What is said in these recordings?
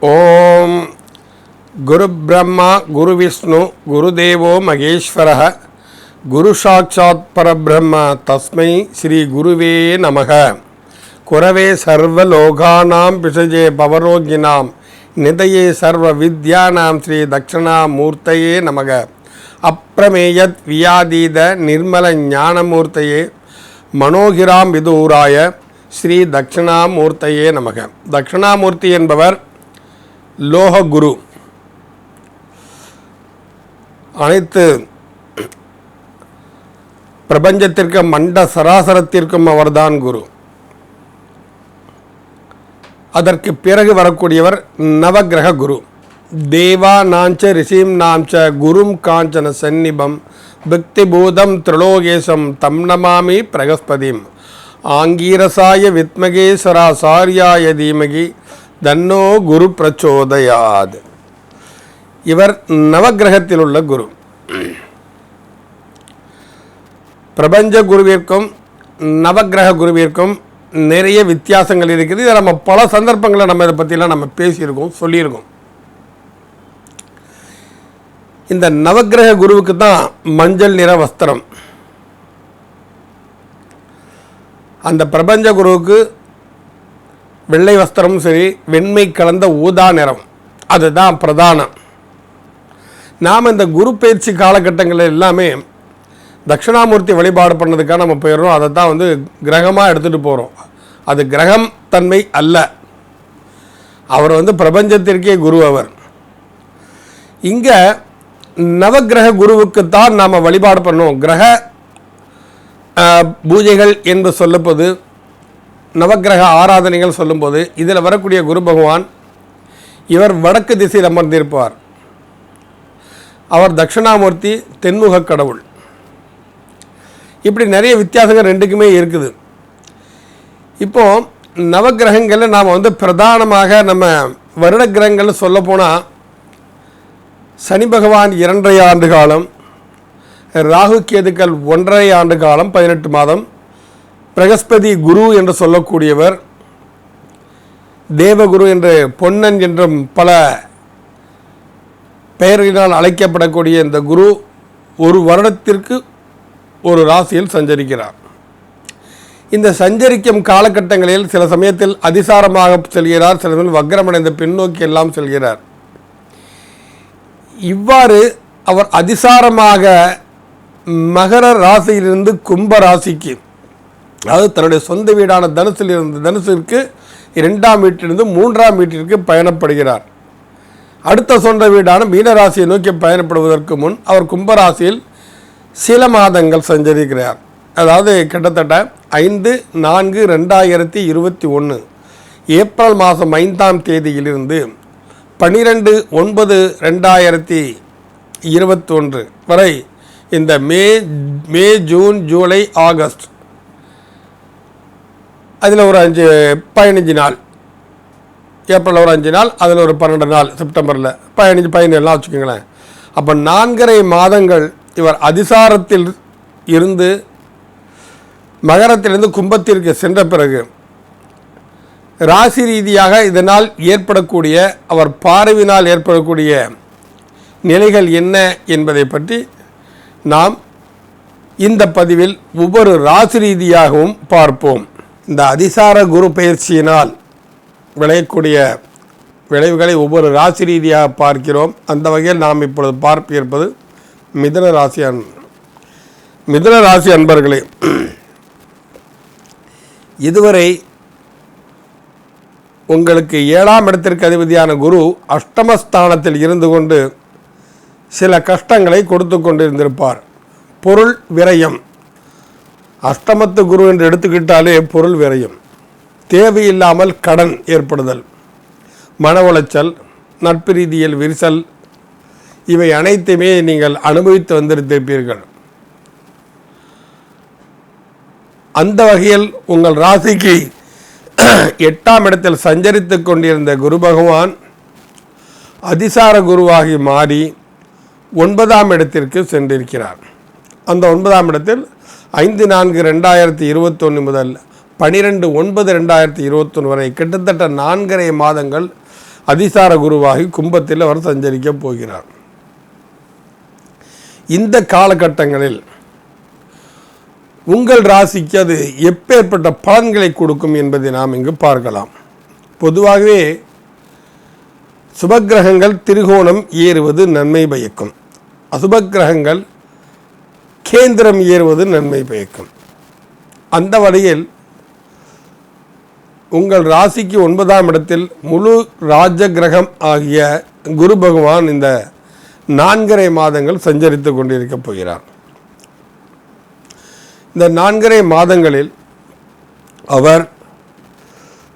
ஓம் குரு பிரம்மா குரு விஷ்ணு குருதேவோ மகேஸ்வர குரு சாட்சாத் பரபிரம்ம தஸ்மை ஸ்ரீ குருவே நமக. குரவே சர்வலோகானாம் பிஷஜே பவரோகினாம் நிதையே சர்வ வித்யானாம் ஸ்ரீ தட்சிணாமூர்த்தையே நமக. அப்பிரமேயத் வியாதீத நிர்மல ஞானமூர்த்தையே மனோகிராம் விதூராய ஸ்ரீ தட்சிணாமூர்த்தையே நமக. தட்சிணாமூர்த்தி என்பவர் லோககுரு. அனைத்து பிரபஞ்சத்திற்கும் மண்ட சராசரத்திற்கும் அவர்தான் குரு. அதற்கு பிறகு வரக்கூடியவர் நவகிரக குரு. தேவா நாஞ்ச ரிஷிம் நாஞ்ச குரும் காஞ்சன சந்நிபம் பக்திபூதம் திரிலோகேசம் தம் நமாமி பிரகஸ்பதிம். ஆங்கீரசாய வித்மகேஸ்வராசாரியாய தீமகி தன்னோ குரு பிரச்சோதயாத். இவர் நவக்கிரகத்தில் உள்ள குரு. பிரபஞ்ச குருவிற்கும் நவக்கிரக குருவிற்கும் நிறைய வித்தியாசங்கள் இருக்குது. இதை நம்ம பல சந்தர்ப்பங்களை நம்ம இதை பற்றிலாம் நம்ம பேசியிருக்கோம் சொல்லியிருக்கோம். இந்த நவக்கிரக குருவுக்கு தான் மஞ்சள் நிற வஸ்திரம். அந்த பிரபஞ்ச குருவுக்கு வெள்ளை வஸ்திரமும் சரி வெண்மை கலந்த ஊதா நிறம். அதுதான் பிரதானம். நாம் இந்த குரு பயிற்சி காலகட்டங்களில் எல்லாமே தட்சிணாமூர்த்தி வழிபாடு பண்ணதுக்காக நம்ம போயிடுறோம். அதை தான் வந்து கிரகமாக எடுத்துகிட்டு போகிறோம் அது கிரகம் தன்மை அல்ல. அவர் வந்து பிரபஞ்சத்திற்கே குரு அவர். இங்கே நவக்கிரக குருவுக்குத்தான் நாம் வழிபாடு பண்ணோம். கிரக பூஜைகள் என்று சொல்லப்போது நவக்கிரக ஆராதனைகள் சொல்லும்போது இதில் வரக்கூடிய குரு பகவான் இவர் வடக்கு திசையில் அமர்ந்திருப்பார். அவர் தட்சிணாமூர்த்தி தென்முக கடவுள். இப்படி நிறைய வித்தியாசங்கள் ரெண்டுக்குமே இருக்குது. இப்போது நவக்கிரகங்களில் நாம் வந்து பிரதானமாக நம்ம வருட கிரகங்கள்னு சொல்ல போனால் சனி பகவான் இரண்டரை ஆண்டு காலம் ராகு கேதுக்கள் ஒன்றரை ஆண்டு காலம் பதினெட்டு மாதம். பிரகஸ்பதி குரு என்று சொல்லக்கூடியவர் தேவகுரு என்று பொன்னன் என்றும் பல பெயர்களினால் அழைக்கப்படக்கூடிய இந்த குரு ஒரு வருடத்திற்கு ஒரு ராசியில் சஞ்சரிக்கிறார். இந்த சஞ்சரிக்கும் காலகட்டங்களில் சில சமயத்தில் அதிசாரமாக செல்கிறார் சில சமயம் வக்ரமடைந்த பின்னோக்கி எல்லாம் செல்கிறார். இவ்வாறு அவர் அதிசாரமாக மகர ராசியிலிருந்து கும்ப ராசிக்கு அதாவது தன்னுடைய சொந்த வீடான தனுசில் இருந்து தனுசிற்கு இரண்டாம் வீட்டிலிருந்து மூன்றாம் வீட்டிற்கு பயணப்படுகிறார். அடுத்த சொந்த வீடான மீனராசியை நோக்கி பயணப்படுவதற்கு முன் அவர் கும்பராசியில் சில மாதங்கள் சஞ்சரிக்கிறார். அதாவது கிட்டத்தட்ட ஐந்து நான்கு ரெண்டாயிரத்தி இருபத்தி ஒன்று ஏப்ரல் மாதம் ஐந்தாம் தேதியிலிருந்து பன்னிரெண்டு ஒன்பது ரெண்டாயிரத்தி இருபத்தொன்று வரை இந்த May May June July August அதில் ஒரு அஞ்சு பதினஞ்சு நாள். ஏப்ரல் ஒரு அஞ்சு நாள் அதில் ஒரு பன்னெண்டு நாள் செப்டம்பரில். பதினஞ்சு பதினேழு நாள் வச்சுக்கோங்களேன். அப்போ நான்கரை மாதங்கள் இவர் அதிசாரத்தில் இருந்து மகரத்திலிருந்து கும்பத்திற்கு சென்ற பிறகு ராசி ரீதியாக இதனால் ஏற்படக்கூடிய அவர் பார்வையினால் ஏற்படக்கூடிய நிலைகள் என்ன என்பதை பற்றி நாம் இந்த பதிவில் ஒவ்வொரு ராசி ரீதியாகவும் பார்ப்போம். இந்த அதிசார குரு பயிற்சியினால் விளையக்கூடிய விளைவுகளை ஒவ்வொரு ராசி ரீதியாக பார்க்கிறோம். அந்த வகையில் நாம் இப்பொழுது பார்ப்பு இருப்பது மிதுன ராசி அன் மிதன ராசி அன்பர்களே இதுவரை உங்களுக்கு ஏழாம் இடத்திற்கு அதிபதியான குரு அஷ்டமஸ்தானத்தில் இருந்து கொண்டு சில கஷ்டங்களை கொடுத்து கொண்டிருந்திருப்பார். பொருள் விரயம். அஷ்டமத்து குரு என்று எடுத்துக்கிட்டாலே பொருள் விரயம். தேவையில்லாமல் கடன் ஏற்படுதல். மன உளைச்சல் நட்பு ரீதியில் விரிசல் இவை அனைத்துமே நீங்கள் அனுபவித்து வந்திருந்திருப்பீர்கள். அந்த வகையில் உங்கள் ராசிக்கு எட்டாம் இடத்தில் சஞ்சரித்து கொண்டிருந்த குரு பகவான் அதிசார குருவாகி மாறி ஒன்பதாம் இடத்திற்கு சென்றிருக்கிறார். அந்த ஒன்பதாம் இடத்தில் ஐந்து நான்கு ரெண்டாயிரத்தி இருபத்தொன்று முதல் பனிரெண்டு ஒன்பது ரெண்டாயிரத்தி இருபத்தொன்று வரை கிட்டத்தட்ட நான்கரை மாதங்கள் அதிசார குருவாகி கும்பத்தில் அவர் சஞ்சரிக்கப் போகிறார். இந்த காலகட்டங்களில் உங்கள் ராசிக்கு அது எப்பேற்பட்ட பலன்களை கொடுக்கும் என்பதை நாம் இங்கு பார்க்கலாம். பொதுவாகவே சுபக்கிரகங்கள் திருகோணம் ஏறுவது நன்மை பயக்கும். அசுபக்கிரகங்கள் கேந்திரம் ஏறுவது நன்மை பயக்கும். அந்த வழியில் உங்கள் ராசிக்கு ஒன்பதாம் இடத்தில் முழு ராஜ கிரகம் ஆகிய குரு பகவான் இந்த நான்கரை மாதங்கள் சஞ்சரித்து கொண்டிருக்கப் போகிறார். இந்த நான்கரை மாதங்களில் அவர்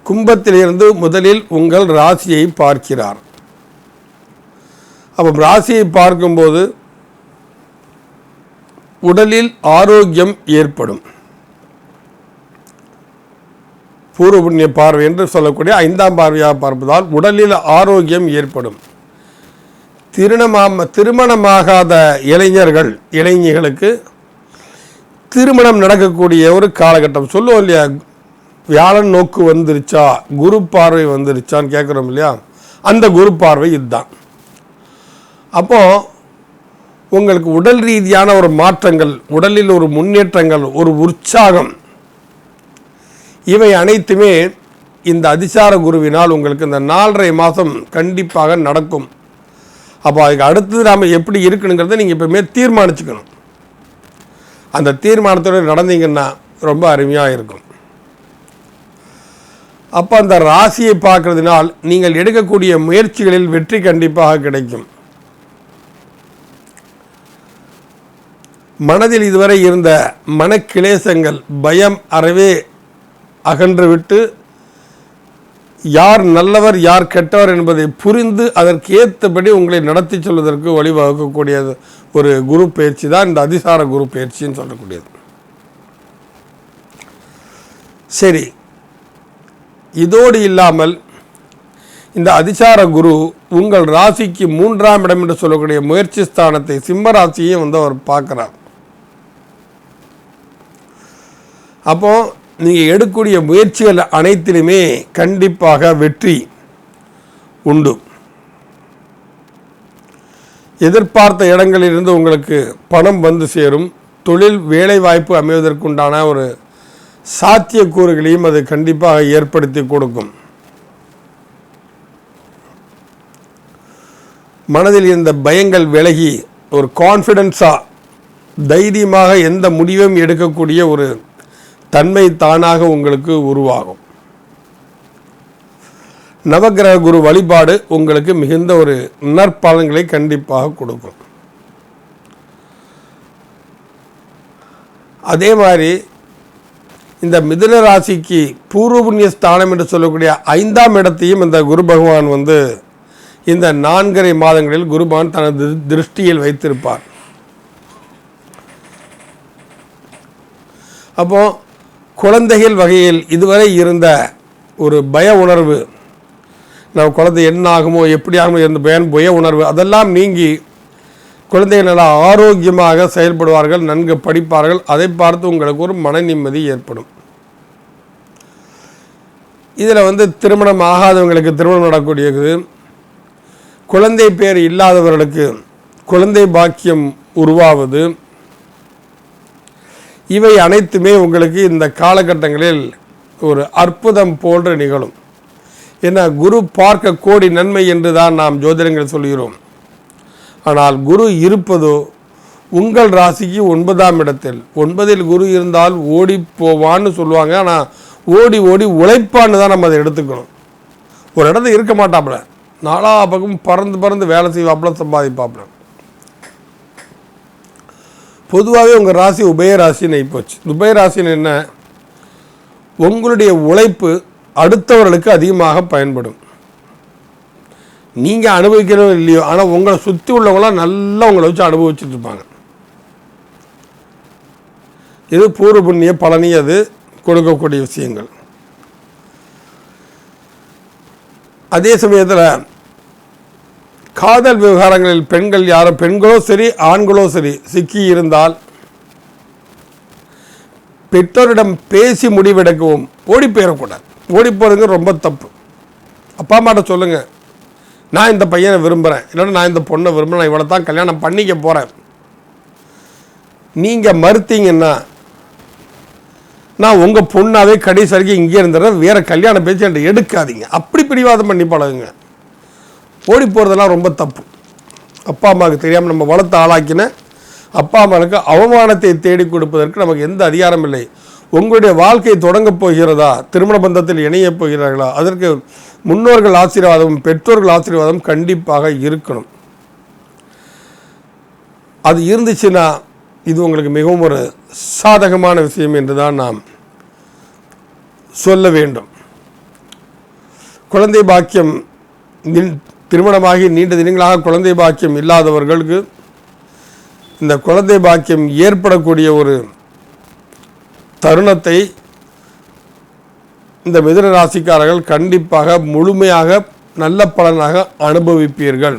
கும்பத்திலிருந்து முதலில் உங்கள் ராசியை பார்க்கிறார். அப்போ ராசியை பார்க்கும்போது உடலில் ஆரோக்கியம் ஏற்படும். பூர்வ புண்ணிய பார்வை என்று சொல்லக்கூடிய ஐந்தாம் பார்வையாக பார்ப்பதால் உடலில் ஆரோக்கியம் ஏற்படும். திருணமாம திருமணமாகாத இளைஞர்கள் இளைஞர்களுக்கு திருமணம் நடக்கக்கூடிய ஒரு காலகட்டம். சொல்லுவோம் இல்லையா? வியாழன் நோக்கு வந்துருச்சா? குரு பார்வை வந்துருச்சான்னு கேட்குறோம் இல்லையா? அந்த குரு பார்வை இதுதான். அப்போது உங்களுக்கு உடல் ரீதியான ஒரு மாற்றங்கள் உடலில் ஒரு முன்னேற்றங்கள் ஒரு உற்சாகம் இவை அனைத்துமே இந்த அதிசார குருவினால் உங்களுக்கு இந்த நாலரை மாதம் கண்டிப்பாக நடக்கும். அப்போ அதுக்கு அடுத்தது நாம் எப்படி இருக்கணுங்கிறத நீங்கள் எப்பவுமே தீர்மானிச்சுக்கணும். அந்த தீர்மானத்தோடு நடந்தீங்கன்னா ரொம்ப அருமையாக இருக்கும். அப்போ அந்த ராசியை பார்க்கறதுனால் நீங்கள் எடுக்கக்கூடிய முயற்சிகளில் வெற்றி கண்டிப்பாக கிடைக்கும். மனதில் இதுவரை இருந்த மனக்கிளேசங்கள் பயம் அறவே அகன்றுவிட்டு யார் நல்லவர் யார் கெட்டவர் என்பதை புரிந்து அதற்கு ஏற்றபடி உங்களை நடத்தி சொல்வதற்கு வழிவகுக்கக்கூடியது ஒரு குரு பயிற்சி தான் இந்த அதிசார குரு பயிற்சின்னு சொல்லக்கூடியது. சரி இதோடு இல்லாமல் இந்த அதிசார குரு உங்கள் ராசிக்கு மூன்றாம் இடம் என்று சொல்லக்கூடிய முயற்சி ஸ்தானத்தை சிம்ம ராசியையும் வந்து அவர் பார்க்குறார். அப்போது நீங்கள் எடுக்கக்கூடிய முயற்சிகள் அனைத்திலுமே கண்டிப்பாக வெற்றி உண்டு. எதிர்பார்த்த இடங்களிலிருந்து உங்களுக்கு பணம் வந்து சேரும். தொழில் வேலை வாய்ப்பு அமைவதற்குண்டான ஒரு சாத்தியக்கூறுகளையும் அது கண்டிப்பாக ஏற்படுத்தி கொடுக்கும். மனதில் இருந்த பயங்கள் விலகி ஒரு கான்ஃபிடென்ஸாக தைரியமாக எந்த முடிவும் எடுக்கக்கூடிய ஒரு தன்மை தானாக உங்களுக்கு உருவாகும். நவகிரக குரு வழிபாடு உங்களுக்கு மிகுந்த ஒரு நற்பலன்களை கண்டிப்பாக கொடுக்கும். அதே மாதிரி இந்த மிதுன ராசிக்கு பூர்வ புண்ணிய ஸ்தானம் என்று சொல்லக்கூடிய ஐந்தாம் இடத்தையும் இந்த குரு பகவான் வந்து இந்த நான்கரை மாதங்களில் குருபான் தனது திருஷ்டியில் வைத்திருப்பார். அப்போது குழந்தைகள் வகையில் இதுவரை இருந்த ஒரு பய உணர்வு. நம்ம குழந்தை என்ன ஆகுமோ எப்படி ஆகுமோ இருந்த பயன் பய உணர்வு அதெல்லாம் நீங்கி குழந்தைகள் நல்லா ஆரோக்கியமாக செயல்படுவார்கள் நன்கு படிப்பார்கள் அதை பார்த்து உங்களுக்கு ஒரு மன நிம்மதி ஏற்படும். இதில் வந்து திருமணம் ஆகாதவங்களுக்கு திருமணம் நடக்கூடியது குழந்தை பேர் இல்லாதவர்களுக்கு குழந்தை பாக்கியம் உருவாவது. இவை அனைத்துமே உங்களுக்கு இந்த காலகட்டங்களில் ஒரு அற்புதம் போன்று நிகழும். ஏன்னா குரு பார்க்க கோடி நன்மை என்று தான் நாம் ஜோதிடங்கள் சொல்கிறோம். ஆனால் குரு இருப்பதோ உங்கள் ராசிக்கு ஒன்பதாம் இடத்தில் ஒன்பதில் குரு இருந்தால் ஓடி போவான்னு சொல்லுவாங்க. ஆனால் ஓடி ஓடி உழைப்பான்னு தான் நம்ம அதை எடுத்துக்கணும். ஒரு இடத்துல இருக்க மாட்டாப்புல. நாலா பக்கம் பறந்து பறந்து வேலை செய்வாப்புல சம்பாதிப்பாப்புல. பொதுவாகவே உங்கள் ராசி உபயராசின்னு ஆகிப்போச்சு உபயராசின்னு என்ன? உங்களுடைய உழைப்பு அடுத்தவர்களுக்கு அதிகமாக பயன்படும். நீங்கள் அனுபவிக்கிறவங்க இல்லையோ ஆனால் உங்களை சுற்றி உள்ளவங்களாம் நல்லா உங்களை வச்சு அனுபவிச்சுட்டு இருப்பாங்க. இது பூர்வ புண்ணிய பலனி அது கொடுக்கக்கூடிய விஷயங்கள். அதே சமயத்தில் காதல் விவகாரங்களில் பெண்கள் யாரும் பெண்களோ சரி ஆண்களோ சரி சிக்கி இருந்தால் பெற்றோரிடம் பேசி முடிவெடுக்கவும் ஓடி போயிடக்கூடாது. ஓடி போகிறதுங்க ரொம்ப தப்பு. அப்பா அம்மாட்ட சொல்லுங்கள் நான் இந்த பையனை விரும்புகிறேன் இல்லைன்னா நான் இந்த பொண்ணை விரும்புகிறேன் நான் இவ்வளோ தான் கல்யாணம் பண்ணிக்க போகிறேன் நீங்கள் மறுத்தீங்கன்னா நான் உங்கள் பொண்ணாவே கடைசி வரைக்கும் இங்கே இருந்துடுறேன். வேறு கல்யாணம் பேச்சு என்கிட்ட எடுக்காதீங்க. அப்படி பிடிவாதம் பண்ணி பழகுங்க. ஓடி போகிறதெல்லாம் ரொம்ப தப்பு. அப்பா அம்மாவுக்கு தெரியாமல் நம்ம வளர்த்து ஆளாக்கின அப்பா அம்மாவுக்கு அவமானத்தை தேடி கொடுப்பதற்கு நமக்கு எந்த அதிகாரம் இல்லை. உங்களுடைய வாழ்க்கை தொடங்கப் போகிறதா? திருமண பந்தத்தில் இணையப் போகிறார்களா? அதற்கு முன்னோர்கள் ஆசீர்வாதம் பெற்றோர்கள் ஆசீர்வாதம் கண்டிப்பாக இருக்கணும். அது இருந்துச்சுன்னா இது உங்களுக்கு மிகவும் ஒரு சாதகமான விஷயம் என்று தான் நாம் சொல்ல வேண்டும். குழந்தை பாக்கியம் நின்- திருமணமாகி நீண்ட தினங்களாக குழந்தை பாக்கியம் இல்லாதவர்களுக்கு இந்த குழந்தை பாக்கியம் ஏற்படக்கூடிய ஒரு தருணத்தை இந்த மிதுன ராசிக்காரர்கள் கண்டிப்பாக முழுமையாக நல்ல பலனாக அனுபவிப்பீர்கள்.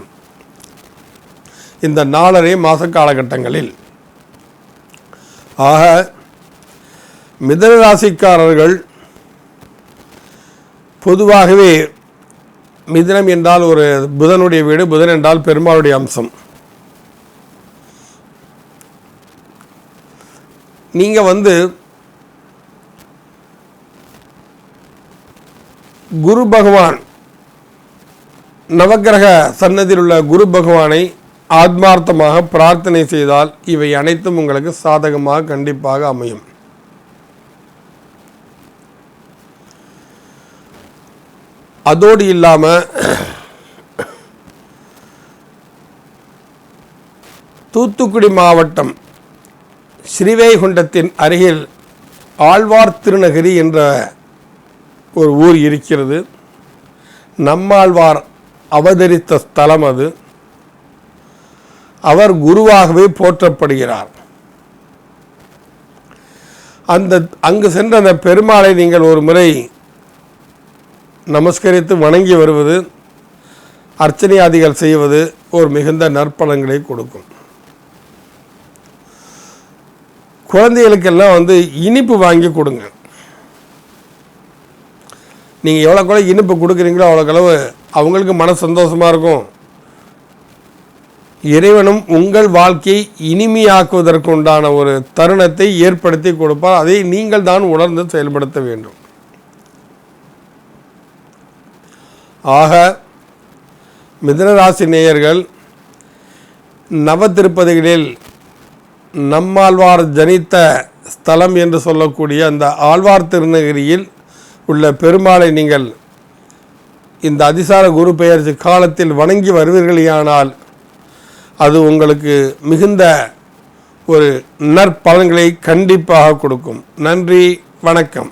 இந்த நாலரை மாத காலகட்டங்களில். ஆக மிதன ராசிக்காரர்கள் பொதுவாகவே மிதினம் என்றால் ஒரு புதனுடைய வீடு புதன் என்றால் பெருமாளுடைய அம்சம். நீங்கள் வந்து குரு பகவான் நவக்கிரக சன்னதியில் உள்ள குரு பகவானை ஆத்மார்த்தமாக பிரார்த்தனை செய்தால் இவை அனைத்தும் உங்களுக்கு சாதகமாக கண்டிப்பாக அமையும். அதோடு இல்லாமல் தூத்துக்குடி மாவட்டம் ஸ்ரீவைகுண்டத்தின் அருகில் ஆழ்வார் திருநகரி என்ற ஒரு ஊர் இருக்கிறது. நம்மாழ்வார் அவதரித்த ஸ்தலம் அது. அவர் குருவாகவே போற்றப்படுகிறார். அந்த அங்கு சென்ற அந்த பெருமாளை நீங்கள் ஒரு முறை நமஸ்கரித்து வணங்கி வருவது அர்ச்சனையாதிகள் செய்வது ஒரு மிகுந்த நற்பலன்களை கொடுக்கும். குழந்தைகளுக்கெல்லாம் வந்து இனிப்பு வாங்கி கொடுங்க. நீங்கள் எவ்வளோக்கு எவ்வளோ இனிப்பு கொடுக்குறீங்களோ அவ்வளோக்களவு அவங்களுக்கு மன சந்தோஷமாக இருக்கும். இறைவனும் உங்கள் வாழ்க்கையை இனிமையாக்குவதற்கு உண்டான ஒரு தருணத்தை ஏற்படுத்தி கொடுப்பார். அதை நீங்கள் தான் உணர்ந்து செயல்படுத்த வேண்டும். ஆக மிதனராசி நேயர்கள் நவதிருப்பதிகளில் நம்மாழ்வார் ஜனித்த ஸ்தலம் என்று சொல்லக்கூடிய அந்த ஆழ்வார் திருநகிரியில் உள்ள பெருமாளை நீங்கள் இந்த அதிசார குரு பெயர்ச்சி காலத்தில் வணங்கி வருவீர்களேயானால் அது உங்களுக்கு மிகுந்த ஒரு நற்பலன்களை கண்டிப்பாக கொடுக்கும். நன்றி வணக்கம்.